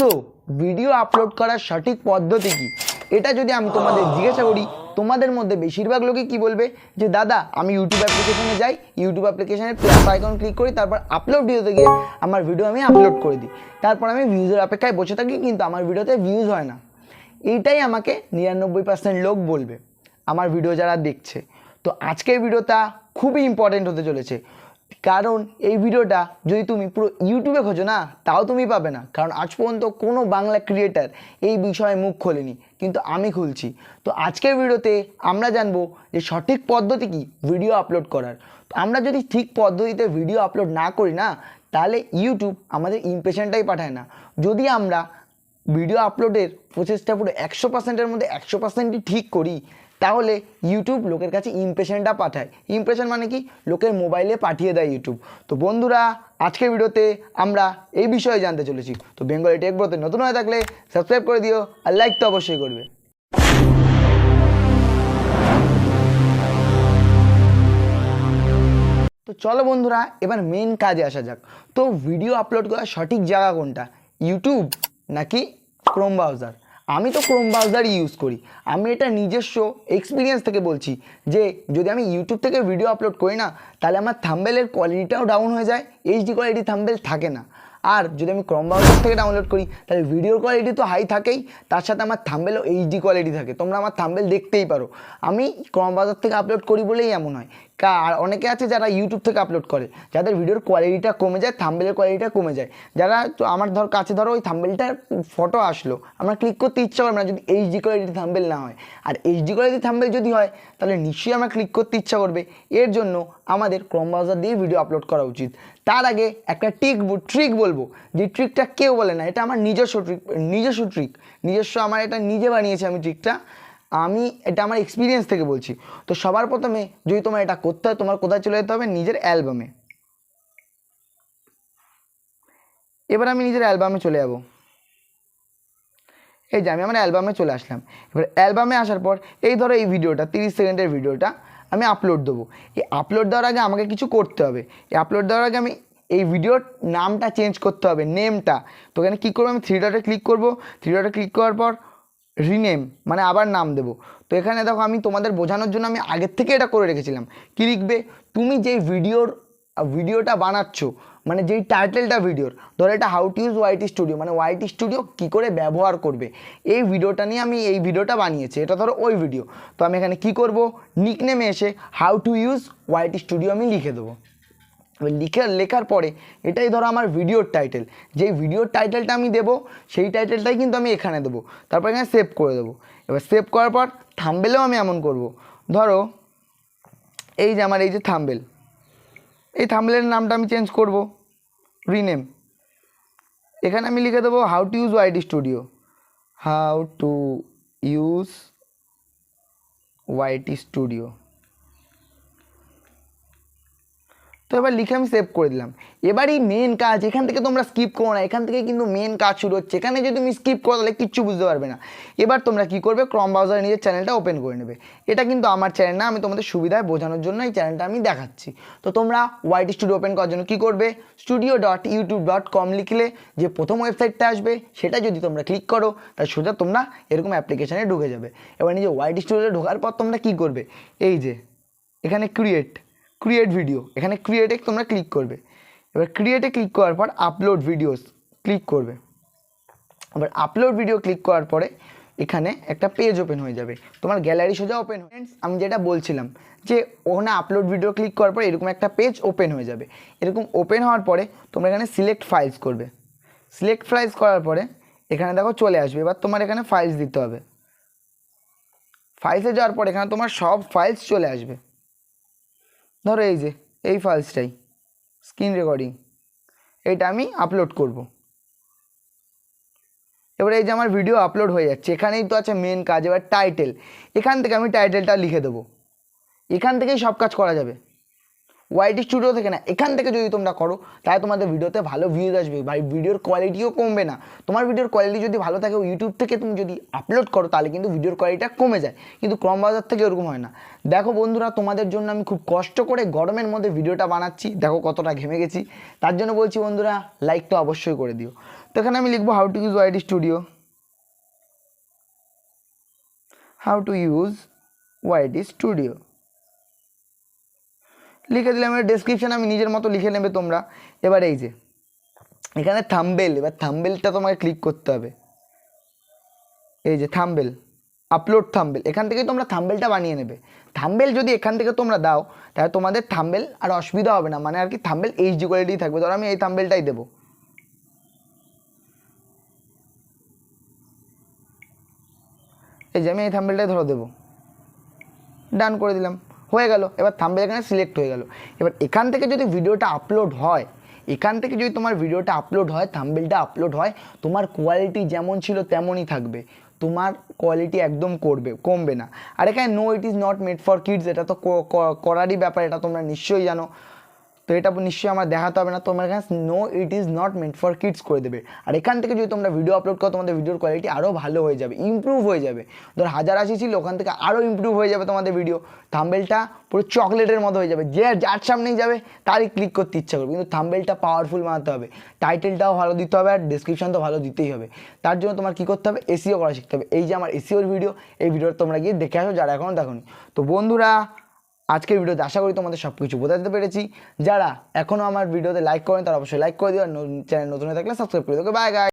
So video upload করার সঠিক পদ্ধতি কি? এটা যদি আমি তোমাদের জিজ্ঞাসা করি, তোমাদের মধ্যে বেশিরভাগ লোকই কি বলবে? যে, দাদা, আমি ইউটিউব অ্যাপ্লিকেশনে যাই ইউটিউব অ্যাপ্লিকেশনের প্লাস আইকন ক্লিক করি, তারপর আপলোড ভিডিওতে গিয়ে আমার ভিডিও আমি আপলোড করে দিই। তারপর আমি ভিউজের অপেক্ষায় বসে থাকি, কিন্তু আমার ভিডিওতে ভিউজ হয় না। এইটাই আমাকে নিরানব্বই পার্সেন্ট লোক বলবে, আমার ভিডিও যারা দেখছে। তো আজকের ভিডিওটা খুবই ইম্পর্টেন্ট হতে চলেছে। কারণ এই ভিডিওটা যদি তুমি পুরো ইউটিউবে খোঁজো না, তাও তুমি পাবে না। কারণ আজ পর্যন্ত কোনো বাংলা ক্রিয়েটার এই বিষয়ে মুখ খোলেনি, কিন্তু আমি খুলছি। তো আজকের ভিডিওতে আমরা জানব যে সঠিক পদ্ধতি কি ভিডিও আপলোড করার। তো আমরা যদি ঠিক পদ্ধতিতে ভিডিও আপলোড না করি না, তাহলে ইউটিউব আমাদের ইমপ্রেশনটাই পাঠায় না। যদি আমরা ভিডিও আপলোডের প্রসেসটা পুরো একশো পার্সেন্টের মধ্যে একশো পার্সেন্টই ঠিক করি, তাহলে ইউটিউব লোকের কাছে ইমপ্রেশনটা পাঠায়। ইমপ্রেশন মানে কি? লোকের মোবাইলে পাঠিয়ে দেয় ইউটিউব তো বন্ধুরা, আজকের ভিডিওতে আমরা এই বিষয়ে জানতে চলেছি। তো বেঙ্গলি টেক ব্রোতে নতুন হয়ে থাকলে সাবস্ক্রাইব করে দিও আর লাইক তো অবশ্যই করবে। তো চলো বন্ধুরা, এবার মেন কাজে আসা যাক। তো ভিডিও আপলোড করার সঠিক জায়গা কোনটা? ইউটিউব নাকি ক্রোম ব্রাউজার আমি তো ক্রোম ব্রাউজার ইউজ করি। আমি এটা নিজস্ব এক্সপিরিয়েন্স থেকে বলছি যে, যদি আমি ইউটিউব থেকে ভিডিও আপলোড করি না, তাহলে আমার থাম্বেলের কোয়ালিটিটাও ডাউন হয়ে যায় এইচডি কোয়ালিটি থাম্বেল থাকে না। আর যদি আমি ক্রম ব্রাউজার থেকে ডাউনলোড করি, তাহলে ভিডিওর কোয়ালিটি তো হাই থাকেই, তার সাথে আমার থাম্বেলও এইচডি কোয়ালিটি থাকে। তোমরা আমার থাম্বেল দেখতেই পারো। আমি ক্রম ব্রাউজার থেকে আপলোড করি বলেই এমন হয়। আর অনেকে আছে যারা ইউটিউব থেকে আপলোড করে, যাদের ভিডিওর কোয়ালিটিটা কমে যায় থাম্বেলের কোয়ালিটিটা কমে যায়। যারা তো আমার ধর কাছে ধরো ওই থাম্বেলটার ফটো আসলো, আমরা ক্লিক করতে ইচ্ছা করবে না যদি এইচডি কোয়ালিটি থাম্বেল না হয়। আর এইচডি কোয়ালিটি থাম্বেল যদি হয়, তাহলে নিশ্চয়ই আমরা ক্লিক করতে ইচ্ছা করবে। এর জন্য আমাদের ক্রম ব্রাউজার দিয়ে ভিডিও আপলোড করা উচিত। তার আগে একটা টিক ট্রিক বলব, যে ট্রিকটা কেউ বলে না, এটা আমার নিজস্ব ট্রিক নিজস্ব ট্রিক নিজস্ব আমার এটা নিজে বানিয়েছি আমি ট্রিকটা আমি এটা আমার এক্সপিরিয়েন্স থেকে বলছি। তো সবার প্রথমে যদি তোমার এটা করতে হয়, তোমার কোথায় চলে যেতে হবে? নিজের অ্যালবামে এবার আমি নিজের অ্যালবামে চলে যাব। এই যে আমি আমার অ্যালবামে চলে আসলাম। এবার অ্যালবামে আসার পর, এই ধরো এই ভিডিওটা তিরিশ সেকেন্ডের ভিডিওটা আমি আপলোড দেবো। এই আপলোড দেওয়ার আগে আমাকে কিছু করতে হবে। এই আপলোড দেওয়ার আগে আমি এই ভিডিওর নামটা চেঞ্জ করতে হবে নেমটা তো এখানে কী করব আমি? থ্রি ডটে ক্লিক করব। থ্রি ডটে ক্লিক করার পর রিনেম মানে আবার নাম দেবো। তো এখানে দেখো আমি তোমাদের বোঝানোর জন্য আমি আগের থেকে এটা করে রেখেছিলাম। কী লিখবে? তুমি যেই ভিডিওর ভিডিওটা বানাচ্ছ মানে যেই টাইটেলটা ভিডিওর ধরো এটা how to use YT studio মানে ওয়াইটি স্টুডিও কী করে ব্যবহার করবে? এই ভিডিওটা নিয়ে আমি এই ভিডিওটা বানিয়েছি, এটা ধরো ওই ভিডিও তো আমি এখানে কি করব? নিকনেমে এসে how to use YT studio আমি লিখে দেবো। লিখে লেখার পরে, এটাই ধরো আমার ভিডিওর টাইটেল যেই ভিডিওর টাইটেলটা আমি দেবো, সেই টাইটেলটাই কিন্তু আমি এখানে দেবো। তারপর এখানে সেভ করে দেবো। এবার সেভ করার পর থাম্বেলেও আমি এমন করব। ধরো, এই যে আমার এই যে থাম্বেল এই থাম্বেলের নামটা আমি চেঞ্জ করব। রিনেম এখানে আমি লিখে দেবো how to use YT studio how to use YT studio তো এবার লিখে আমি সেভ করে দিলাম। এবারই মেন কাজ, এখান থেকে তোমরা স্কিপ করো না। এখান থেকে কিন্তু মেন কাজ শুরু হচ্ছে। এখানে যদি তুমি স্কিপ করো, তাহলে কিচ্ছু বুঝতে পারবে না। এবার তোমরা কি করবে? ক্রম ব্রাউজারে নিজের চ্যানেলটা ওপেন করে নেবে। এটা কিন্তু আমার চ্যানেল না, আমি তোমাদের সুবিধায় বোঝানোর জন্য এই চ্যানেলটা আমি দেখাচ্ছি। তো তোমরা ওয়াইটি স্টুডিও ওপেন করার জন্য কী করবে? Studio dot YouTube dot com লিখলে যে প্রথম ওয়েবসাইটটা আসবে, সেটা যদি তোমরা ক্লিক করো, তাহলে সোজা তোমরা এরকম অ্যাপ্লিকেশানে ঢুকে যাবে। এবার নিজে ওয়াইটি স্টুডিওতে ঢোকার পর তোমরা কী করবে? এই যে, এখানে ক্রিয়েট ক্রিয়েট ভিডিও এখানে ক্রিয়েটে তোমরা ক্লিক করবে। এবার ক্রিয়েটে ক্লিক করার পর আপলোড ভিডিওস ক্লিক করবে। এবার আপলোড ভিডিও ক্লিক করার পরে এখানে একটা পেজ ওপেন হয়ে যাবে। তোমার গ্যালারি সোজা ওপেন ফ্রেন্ডস আমি যেটা বলছিলাম যে ওখানে আপলোড ভিডিও ক্লিক করার পরে এরকম একটা পেজ ওপেন হয়ে যাবে। এরকম ওপেন হওয়ার পরে তোমরা এখানে সিলেক্ট ফাইলস করবে। সিলেক্ট ফাইলস করার পরে এখানে দেখো চলে আসবে। এবার তোমার এখানে ফাইলস দিতে হবে। ফাইলসে যাওয়ার পর এখানে তোমার সব ফাইলস চলে আসবে। ধরো এই যে, এই ফাইলসটাই স্ক্রিন রেকর্ডিং এটা আমি আপলোড করব। এবার এই যে আমার ভিডিও আপলোড হয়ে যাচ্ছে, এখানেই তো আছে মেন কাজ, এবার টাইটেল এখান থেকে আমি টাইটেলটা লিখে দেবো। এখান থেকেই সব কাজ করা যাবে। ওয়াইটি স্টুডিও থেকে না, এখান থেকে যদি তোমরা করো, তাহলে তোমাদের ভিডিওতে ভালো ভিউজ আসবে। ভাই ভিডিওর কোয়ালিটিও কমবে না। তোমার ভিডিওর কোয়ালিটি যদি ভালো থাকে ইউটিউব থেকে তুমি যদি আপলোড করো, তাহলে কিন্তু ভিডিওর কোয়ালিটিটা কমে যায়। কিন্তু ক্রম বাজার থেকে ওরকম হয় না। দেখো বন্ধুরা, তোমাদের জন্য আমি খুব কষ্ট করে গরমের মধ্যে ভিডিওটা বানাচ্ছি। দেখো কতটা ঘেমে গেছি। তার জন্য বলছি বন্ধুরা লাইক তো অবশ্যই করে দিও। তো এখানে আমি লিখব how to use YT studio how to use YT studio লিখে দিলাম এর ডেসক্রিপশান আমি নিজের মতো লিখে নেবে তোমরা। এবার এই যে, এখানে থাম্বেল এবার থাম্বেলটা তোমাকে ক্লিক করতে হবে। এই যে থাম্বেল আপলোড থাম্বেল এখান থেকে তোমরা থাম্বেলটা বানিয়ে নেবে। থাম্বেল যদি এখান থেকে তোমরা দাও, তাহলে তোমাদের থাম্বেল আর অসুবিধা হবে না মানে আর কি থাম্বেল এইচডি কোয়ালিটি থাকবে। ধরো আমি এই থাম্বেলটাই দেবো। এই যে আমি এই থাম্বেলটাই ধরো দেবো। ডান করে দিলাম। হয়ে গেল, এবার থাম্বেল এখানে সিলেক্ট হয়ে গেল। এবার এখান থেকে যদি ভিডিওটা আপলোড হয়, এখান থেকে যদি তোমার ভিডিওটা আপলোড হয় থাম্বেলটা আপলোড হয়, তোমার কোয়ালিটি যেমন ছিল তেমনই থাকবে। তোমার কোয়ালিটি একদম করবে, কমবে না। আর এখানে no it is not made for kids এটা তো করারই ব্যাপার, এটা তোমরা নিশ্চয়ই জানো। তো এটা নিশ্চয়ই আমার দেখাতে হবে না। তোমার এখানে no it is not made for kids করে দেবে। আর এখান থেকে যদি তোমরা ভিডিও আপলোড করো, তোমাদের ভিডিওর কোয়ালিটি আরও ভালো হয়ে যাবে ইমপ্রুভ হয়ে যাবে। ধর, হাজার আশি ছিল, ওখান থেকে আরও ইমপ্রুভ হয়ে যাবে তোমাদের ভিডিও থাম্বেলটা পুরো চকলেটের মতো হয়ে যাবে। যে যার সামনেই যাবে, তারই ক্লিক করতে ইচ্ছা করবে। কিন্তু থাম্বেলটা পাওয়ারফুল বানাতে হবে। টাইটেলটাও ভালো দিতে হবে আর ডিসক্রিপশন তো ভালো দিতেই হবে। তার জন্য তোমার কী করতে হবে? এসিও করা শিখতে হবে। এই যে আমার এসিওর ভিডিও এই ভিডিওটা তোমরা গিয়ে দেখে আসো, যারা এখনও দেখোনি। তো বন্ধুরা আজকের ভিডিওতে আশা করি তোমাদের সব কিছু বোঝাতে পেরেছি। যারা এখনও আমার ভিডিওতে লাইক করেন, তারা অবশ্যই লাইক করে দিও। চ্যানেল নতুন হয়ে থাকলে সাবস্ক্রাইব করে দেবো বাই গাই